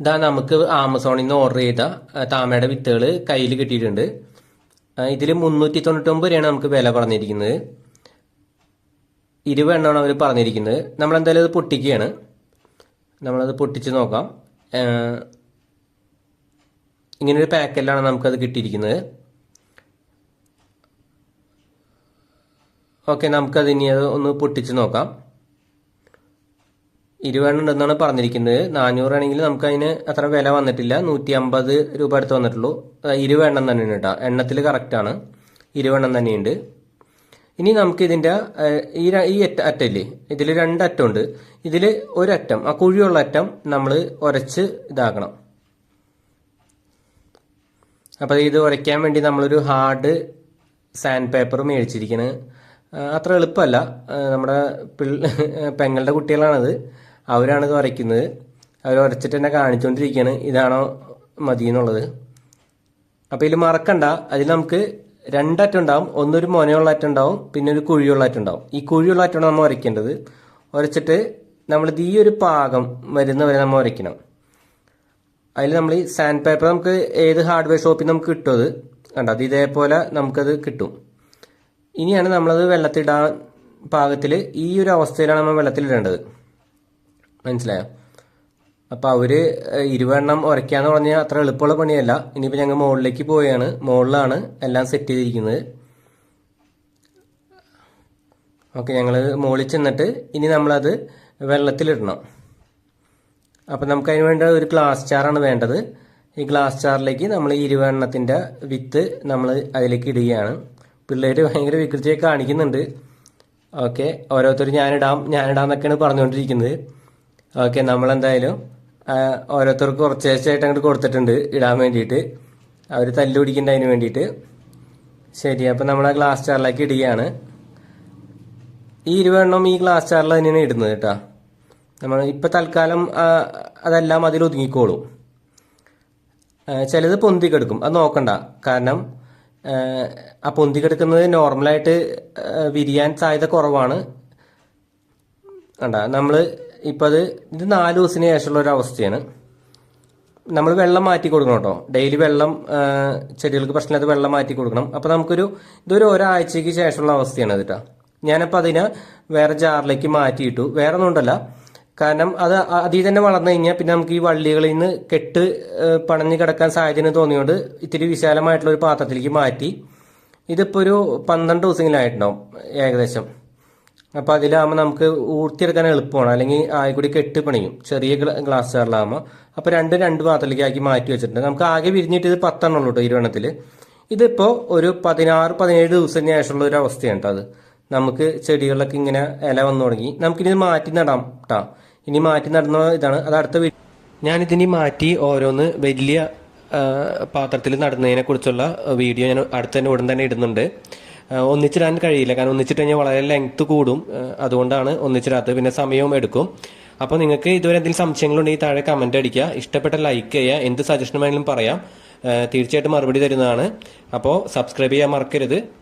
ഇതാ നമുക്ക് ആമസോണിൽ നിന്ന് ഓർഡർ ചെയ്ത താമയുടെ വിത്തുകൾ കയ്യിൽ കിട്ടിയിട്ടുണ്ട്. ഇതിൽ മുന്നൂറ്റി തൊണ്ണൂറ്റൊമ്പത് രൂപയാണ് നമുക്ക് വില പറഞ്ഞിരിക്കുന്നത്. ഇരുപെണ്ണമാണ് അവർ പറഞ്ഞിരിക്കുന്നത്. നമ്മളെന്തായാലും അത് പൊട്ടിക്കുകയാണ്. നമ്മളത് പൊട്ടിച്ച് നോക്കാം. ഇങ്ങനൊരു പാക്കറ്റിലാണ് നമുക്കത് കിട്ടിയിരിക്കുന്നത്. ഓക്കെ നമുക്കത് ഇനി അത് ഒന്ന് പൊട്ടിച്ച് നോക്കാം. ഇരുപതെണ്ണം ഉണ്ടെന്നാണ് പറഞ്ഞിരിക്കുന്നത്. നാനൂറാണെങ്കിൽ നമുക്ക് അതിന് അത്ര വില വന്നിട്ടില്ല. നൂറ്റി അമ്പത് രൂപ അടുത്ത് വന്നിട്ടുള്ളൂ. ഇരുപെണ്ണം തന്നെയാണ് കേട്ടോ. എണ്ണത്തിൽ കറക്റ്റാണ് ഇരുപെണ്ണം തന്നെയുണ്ട്. ഇനി നമുക്ക് ഇതിന്റെ ഈ ഈ അറ്റ അറ്റല്ലേ? ഇതിൽ രണ്ട് അറ്റമുണ്ട് ഇതിൽ ഒരറ്റം ആ കുഴിയുള്ള അറ്റം നമ്മൾ ഉരച്ച് ഇതാക്കണം. അപ്പോൾ ഇത് ഉരയ്ക്കാൻ വേണ്ടി നമ്മളൊരു ഹാർഡ് സാൻഡ് പേപ്പർ മേടിച്ചിരിക്കുന്നത് അത്ര എളുപ്പമല്ല. നമ്മുടെ പിള്ള പെങ്ങളുടെ കുട്ടികളാണത്. അവരാണ് ഇത് ഉരയ്ക്കുന്നത് അവർ ഉരച്ചിട്ട് തന്നെ കാണിച്ചുകൊണ്ടിരിക്കുകയാണ് ഇതാണോ മതി എന്നുള്ളത് അപ്പോൾ ഇതിൽ മറക്കണ്ട. അതിൽ നമുക്ക് രണ്ടറ്റം ഉണ്ടാവും. ഒന്നൊരു മൊനയുള്ള അറ്റം ഉണ്ടാവും. പിന്നെ ഒരു കുഴിയുള്ള അറ്റം ഉണ്ടാവും. ഈ കുഴിയുള്ള അറ്റമാണ് നമ്മൾ ഉരയ്ക്കേണ്ടത് ഉരച്ചിട്ട് നമ്മളിത് ഈ ഒരു പാകം വരുന്നവരെ നമ്മൾ ഉരയ്ക്കണം അതിൽ നമ്മൾ ഈ സാൻഡ് പേപ്പർ നമുക്ക് ഏത് ഹാർഡ്വെയർ ഷോപ്പിൽ നമുക്ക് കിട്ടും അത്? കണ്ടോ? അത് ഇതേപോലെ നമുക്കത് കിട്ടും. ഇനിയാണ് നമ്മളത് വെള്ളത്തിടാൻ പാകത്തിൽ ഈ ഒരു അവസ്ഥയിലാണ് നമ്മൾ വെള്ളത്തിലിടേണ്ടത്. മനസ്സിലായോ? അപ്പോൾ അവർ ഇരുവെണ്ണം ഉരയ്ക്കാന്ന് പറഞ്ഞാൽ അത്ര എളുപ്പമുള്ള പണിയല്ല. ഇനിയിപ്പോൾ ഞങ്ങൾ മുകളിലേക്ക് പോവുകയാണ്. മുകളിലാണ് എല്ലാം സെറ്റ് ചെയ്തിരിക്കുന്നത്. ഓക്കെ ഞങ്ങൾ മുകളിൽ ചെന്നിട്ട് ഇനി നമ്മളത് വെള്ളത്തിലിടണം. അപ്പം നമുക്ക് അതിന് വേണ്ട ഒരു ഗ്ലാസ് ചാറാണ് വേണ്ടത്. ഈ ഗ്ലാസ് ചാറിലേക്ക് നമ്മൾ ഈ വിത്ത് നമ്മൾ അതിലേക്ക് ഇടുകയാണ്. പിള്ളേർ ഭയങ്കര വികൃതിയൊക്കെ കാണിക്കുന്നുണ്ട്. ഓക്കെ ഓരോരുത്തർ ഞാനിടാം ഞാനിടാം എന്നൊക്കെയാണ് പറഞ്ഞുകൊണ്ടിരിക്കുന്നത്. ഓക്കെ നമ്മളെന്തായാലും ഓരോരുത്തർക്ക് കുറച്ച് ആയിട്ട് അങ്ങോട്ട് കൊടുത്തിട്ടുണ്ട് ഇടാൻ വേണ്ടിയിട്ട്. അവർ തല്ലു പിടിക്കേണ്ട അതിന് വേണ്ടിയിട്ട്. ശരി അപ്പം നമ്മൾ ആ ഗ്ലാസ് ചാറിലേക്ക് ഇടുകയാണ്. ഈ ഇരുവെണ്ണം ഈ ഗ്ലാസ് ചാറിൽ തന്നെയാണ് ഇടുന്നത് കേട്ടോ. നമ്മൾ ഇപ്പം തൽക്കാലം അതെല്ലാം അതിൽ ഒതുങ്ങിക്കോളും. ചിലത് പൊന്തിക്കെടുക്കും അത് നോക്കണ്ട. കാരണം ആ, പൊന്തിക്കെടുക്കുന്നത് നോർമലായിട്ട് വിരിയാൻ സാധ്യത കുറവാണ്. കണ്ട നമ്മൾ ഇപ്പം അത് ഇത് നാല് ദിവസത്തിന് ശേഷമുള്ള ഒരു അവസ്ഥയാണ്. നമ്മൾ വെള്ളം മാറ്റി കൊടുക്കണം കേട്ടോ. ഡെയിലി വെള്ളം ചെടികൾക്ക് പ്രശ്നമില്ലാത്ത വെള്ളം മാറ്റി കൊടുക്കണം. അപ്പോൾ നമുക്കൊരു ഇതൊരു ഒരാഴ്ചയ്ക്ക് ശേഷമുള്ള അവസ്ഥയാണ് കേട്ടോ ഞാനപ്പോൾ അതിനെ വേറെ ജാറിലേക്ക് മാറ്റിയിട്ടു. വേറെ ഒന്നും ഉണ്ടല്ല കാരണം അത് അതിൽ തന്നെ വളർന്നു കഴിഞ്ഞാൽ പിന്നെ നമുക്ക് ഈ വള്ളികളിൽ നിന്ന് കെട്ട് പണഞ്ഞു പണഞ്ഞ് കിടക്കാൻ സാഹചര്യം തോന്നിയോണ്ട് ഇത്തിരി വിശാലമായിട്ടുള്ള ഒരു പാത്രത്തിലേക്ക് മാറ്റി. ഇതിപ്പോൾ ഒരു പന്ത്രണ്ട് ദിവസങ്ങളിലായിട്ടുണ്ടാവും ഏകദേശം. അപ്പോൾ അതിലാകുമ്പോൾ നമുക്ക് ഊർത്തിയെടുക്കാൻ എളുപ്പമാണ്. അല്ലെങ്കിൽ ആയിക്കൂടി കെട്ട് പണിയും. ചെറിയ ഗ്ല- ഗ്ലാസ് ജാറിലാകുമ്പോൾ അപ്പോൾ രണ്ട് രണ്ട് പാത്രത്തിലേക്ക് ആക്കി മാറ്റി വെച്ചിട്ടുണ്ട്. നമുക്ക് ആകെ വിരിഞ്ഞിട്ട് ഇത് പത്തെണ്ണം ഉള്ളൂ കേട്ടോ ഇരുവെണ്ണത്തിൽ ഇതിപ്പോൾ ഒരു പതിനാറ് പതിനേഴ് ദിവസത്തിന് ശേഷമുള്ള ഒരു അവസ്ഥയാണ് അത്. നമുക്ക് ചെടികളിലൊക്കെ ഇങ്ങനെ ഇല വന്നു തുടങ്ങി. നമുക്കിനി മാറ്റി നടാം കേട്ടോ ഇനി മാറ്റി നടുന്ന ഇതാണ്. അത് അടുത്ത ഞാൻ ഞാനിതിനി മാറ്റി ഓരോന്ന് വലിയ പാത്രത്തിൽ നടുന്നതിനെ കുറിച്ചുള്ള വീഡിയോ ഞാൻ അടുത്ത തന്നെ ഉടൻ തന്നെ ഇടുന്നുണ്ട്. ഒന്നിച്ചിടാൻ കഴിയില്ല. കാരണം ഒന്നിച്ചിട്ട് കഴിഞ്ഞാൽ വളരെ ലെങ്ത് കൂടും. അതുകൊണ്ടാണ് ഒന്നിച്ചിടാത്തത്. പിന്നെ സമയവും എടുക്കും. അപ്പോൾ നിങ്ങൾക്ക് ഇതുവരെ എന്തെങ്കിലും സംശയങ്ങളുണ്ടെങ്കിൽ താഴെ കമന്റ് അടിക്കുക. ഇഷ്ടപ്പെട്ട ലൈക്ക് ചെയ്യുക. എന്ത് സജഷൻ വേണമെങ്കിലും പറയാം. തീർച്ചയായിട്ടും മറുപടി തരുന്നതാണ്. അപ്പോൾ സബ്സ്ക്രൈബ് ചെയ്യാൻ മറക്കരുത്.